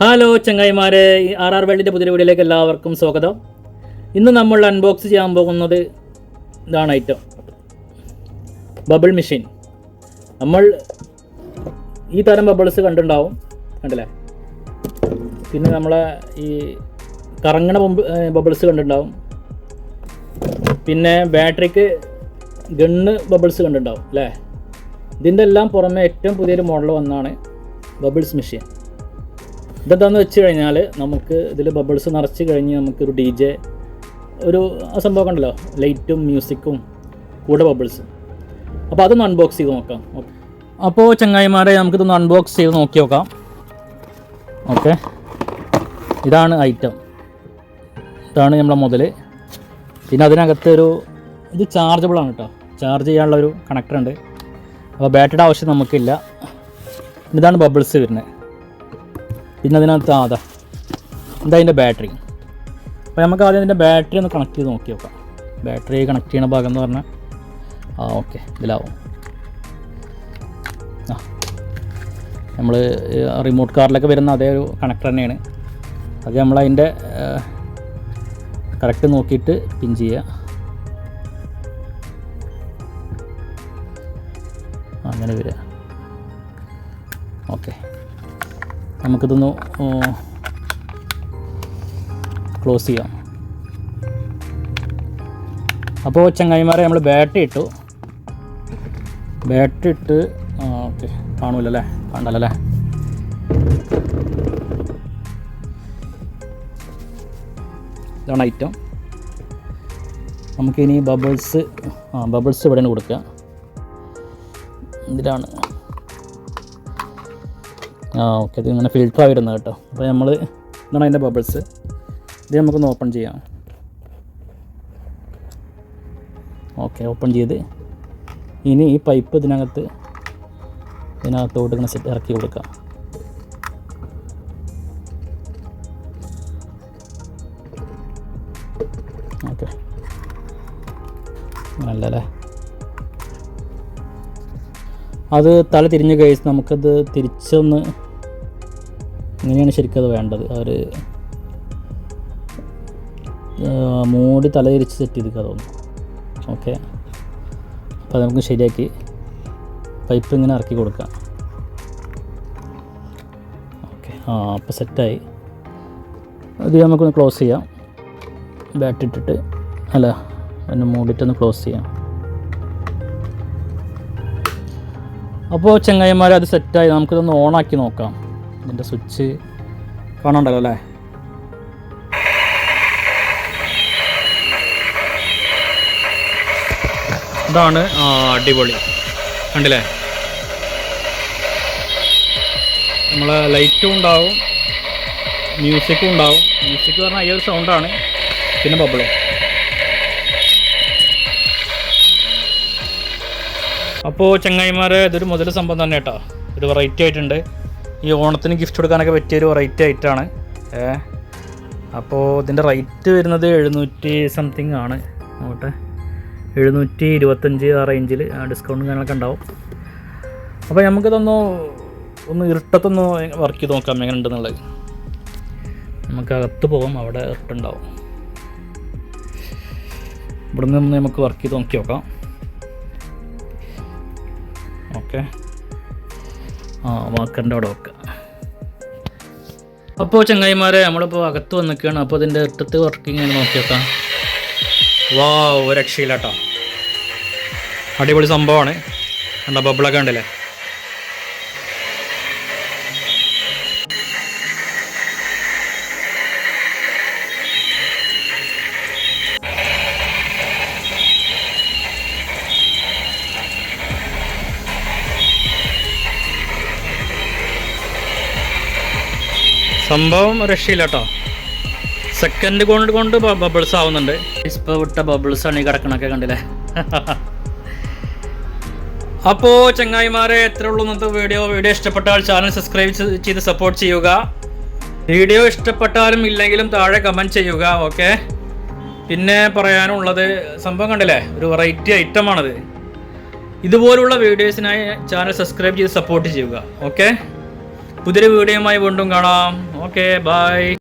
Hello ചങ്ങായിമാരെ. R R വേൾഡിന്റെ പുതിയ വീഡിയോയിലേക്ക് എല്ലാവർക്കും സ്വാഗതം. ഇന്ന് നമ്മൾ അൺബോക്സ് ചെയ്യാൻ പോകുന്നത് ഇതാണ് ഐറ്റം ബബിൾ മെഷീൻ നമ്മൾ ഈ തരം ബബിൾസ് കണ്ടുണ്ടാവും കണ്ടില്ലേ? പിന്നെ നമ്മളെ ഈ കറങ്ങണ ബബിൾസ് കണ്ടുണ്ടാവും പിന്നെ ബാറ്ററിക്ക് ഗണ്ണ് ബബിൾസ് കണ്ടുണ്ടാവും അല്ലേ? ഇതിന്റെ എല്ലാം പുറമെ ഏറ്റവും പുതിയൊരു മോഡൽ വന്നാണ് ബബിൾസ് മെഷീൻ ഇതെന്താണെന്ന് വെച്ച് കഴിഞ്ഞാൽ നമുക്ക് ഇതിൽ ബബിൾസ് നിറച്ച് കഴിഞ്ഞ് നമുക്കൊരു ഡി ജെ ഒരു സംഭവം ഉണ്ടല്ലോ ലൈറ്റും മ്യൂസിക്കും കൂടെ ബബിൾസ്. അപ്പോൾ അതൊന്ന് അൺബോക്സ് ചെയ്ത് നോക്കാം. അപ്പോൾ ചങ്ങായിമാരെ നമുക്കിതൊന്ന് അൺബോക്സ് ചെയ്ത് നോക്കി നോക്കാം. ഓക്കെ. ഇതാണ് ഐറ്റം ഇതാണ് നമ്മളെ മുതൽ പിന്നെ അതിനകത്ത് ഒരു ഇത് ചാർജബിളാണ് കേട്ടോ ചാർജ് ചെയ്യാനുള്ള ഒരു കണക്ടർ ഉണ്ട്. അപ്പോൾ ബാറ്ററിയുടെ ആവശ്യം നമുക്കില്ല. ഇതാണ് ബബിൾസ് വരുന്നത്. പിന്നെ അതിനകത്ത് അതാ എന്താ അതിന്റെ ബാറ്ററി. അപ്പോൾ നമുക്ക് ആദ്യം അതിന്റെ ബാറ്ററി ഒന്ന് കണക്ട് ചെയ്ത് നോക്കി നോക്കാം. ബാറ്ററി കണക്ട് ചെയ്യണ ഭാഗം എന്ന് പറഞ്ഞാൽ ആ ഓക്കെ ഇതിലാവും. ആ. നമ്മൾ റിമോട്ട് കാറിലൊക്കെ വരുന്ന അതേ ഒരു കണക്ടർ തന്നെയാണ്. അത് നമ്മൾ അതിന്റെ കറക്റ്റ് നോക്കിയിട്ട് പിൻ ചെയ്യുക. അങ്ങനെ വരിക. ഓക്കെ. നമുക്കിതൊന്ന് ക്ലോസ് ചെയ്യാം. അപ്പോൾ ചങ്ങായിമാരെ നമ്മൾ ബാറ്ററി ഇട്ടു. ബാറ്ററി ഇട്ട് ഓക്കെ കാണൂലല്ലേ? കണ്ടല്ലേ ഇതാണ് ഐറ്റം നമുക്കിനി ബബിൾസ് ആ ബബിൾസ് ഇവിടെ കൊടുക്കുക. ഇതിലാണ്. ആ ഓക്കെ ഇത് ഇങ്ങനെ ഫിൽട്ടർ ആയി വരുന്നത് കേട്ടോ. അപ്പോൾ നമ്മൾ ഇതാണ് അതിന്റെ ബബിൾസ് ഇത് നമുക്കൊന്ന് ഓപ്പൺ ചെയ്യാം. ഓക്കെ ഓപ്പൺ ചെയ്ത് ഇനി ഈ പൈപ്പ് ഇതിനകത്ത് ഇതിനകത്തോട്ട് ഇങ്ങനെ സെറ്റ് ഇറക്കി കൊടുക്കാം. ഓക്കെ നല്ലല്ലേ? അത് തല തിരിഞ്ഞ് കഴിച്ച് നമുക്കത് തിരിച്ചൊന്ന് ഇങ്ങനെയാണ് ശരിക്കും അത് വേണ്ടത്. അവർ മൂടി തലതിരിച്ച് സെറ്റ് ചെയ്തിരിക്കുക തോന്നുന്നു ഓക്കെ അപ്പോൾ നമുക്ക് ശരിയാക്കി. പൈപ്പ് ഇങ്ങനെ ഇറക്കി കൊടുക്കാം. ഓക്കെ ആ അപ്പോൾ സെറ്റായി അത് നമുക്കൊന്ന് ക്ലോസ് ചെയ്യാം. ബാറ്റ് ഇട്ടിട്ട്. അല്ല ഒന്ന് മൂടിയിട്ടൊന്ന് ക്ലോസ് ചെയ്യാം. അപ്പോൾ ചെങ്ങായിമാരെ അത് സെറ്റായി നമുക്കിതൊന്ന് ഓണാക്കി നോക്കാം. ഇതിന്റെ സ്വിച്ച് കാണണ്ടല്ലോ അല്ലേ? ഇതാണ് അടിപൊളി. കണ്ടില്ലേ? നമ്മൾ ലൈറ്റും ഉണ്ടാവും മ്യൂസിക്കും ഉണ്ടാവും. മ്യൂസിക് പറഞ്ഞാൽ ഈ ഒരു സൗണ്ടാണ് പിന്നെ ബബിളും. അപ്പോൾ ചങ്ങായിമാരെ ഇതൊരു മുതൽ സംഭവം തന്നെ കേട്ടോ ഒരു വെറൈറ്റി ആയിട്ടുണ്ട്. ഈ ഓണത്തിന് ഗിഫ്റ്റ് കൊടുക്കാനൊക്കെ പറ്റിയ ഒരു വെറൈറ്റി ആയിട്ടാണ് അപ്പോൾ ഇതിന്റെ റേറ്റ് വരുന്നത് എഴുന്നൂറ്റി സംതിങ് ആണ്. നോട്ടെ എഴുന്നൂറ്റി ഇരുപത്തഞ്ച് ആ റേഞ്ചിൽ ഡിസ്കൗണ്ട് കാര്യങ്ങളൊക്കെ ഉണ്ടാവും. അപ്പോൾ നമുക്കിതൊന്ന് ഒന്ന് ഇരുട്ടത്തൊന്ന് വർക്ക് ചെയ്ത് നോക്കാം എങ്ങനെ ഉണ്ടെന്നുള്ളത് നമുക്ക് അകത്ത് പോകും അവിടെ ഇരുട്ടുണ്ടാവും. ഇവിടെ നിന്ന് നമുക്ക് വർക്ക് ചെയ്ത് നോക്കി നോക്കാം. ഓക്കെ. വാക്കറിന്റെ അവിടെ വെക്കുക അപ്പോൾ ചങ്ങായിമാരെ നമ്മളിപ്പോൾ അകത്ത് വന്നൊക്കെയാണ് അപ്പോൾ അതിന്റെ ഇട്ടത്ത് വർക്കിംഗ് ആണ് നോക്കി വെക്കാം. വാ ഒരു രക്ഷയില്ല കേട്ടോ അടിപൊളി സംഭവമാണ്. എന്താ ബബിളൊക്കെ ഉണ്ടല്ലേ സംഭവം രക്ഷയില്ല കേട്ടോ. സെക്കൻഡ് കൊണ്ട് കൊണ്ട് ബബിൾസ് ആവുന്നുണ്ട്. ഇപ്പോൾ വിട്ട ബബിൾസ് ആണ് ഈ കിടക്കണൊക്കെ കണ്ടില്ലേ? അപ്പോൾ ചങ്ങായിമാരെ എത്ര ഉള്ളൂ ഇന്നത്തെ വീഡിയോ വീഡിയോ ഇഷ്ടപ്പെട്ടാൽ ചാനൽ സബ്സ്ക്രൈബ് ചെയ്ത് സപ്പോർട്ട് ചെയ്യുക. വീഡിയോ ഇഷ്ടപ്പെട്ടാലും ഇല്ലെങ്കിലും താഴെ കമന്റ് ചെയ്യുക ഓക്കെ പിന്നെ പറയാനുള്ളത് സംഭവം കണ്ടില്ലേ? ഒരു വെറൈറ്റി ഐറ്റമാണത് ഇതുപോലുള്ള വീഡിയോസിനായി ചാനൽ സബ്സ്ക്രൈബ് ചെയ്ത് സപ്പോർട്ട് ചെയ്യുക ഓക്കെ പുതിയൊരു വീഡിയോയുമായി വീണ്ടും കാണാം. Okay bye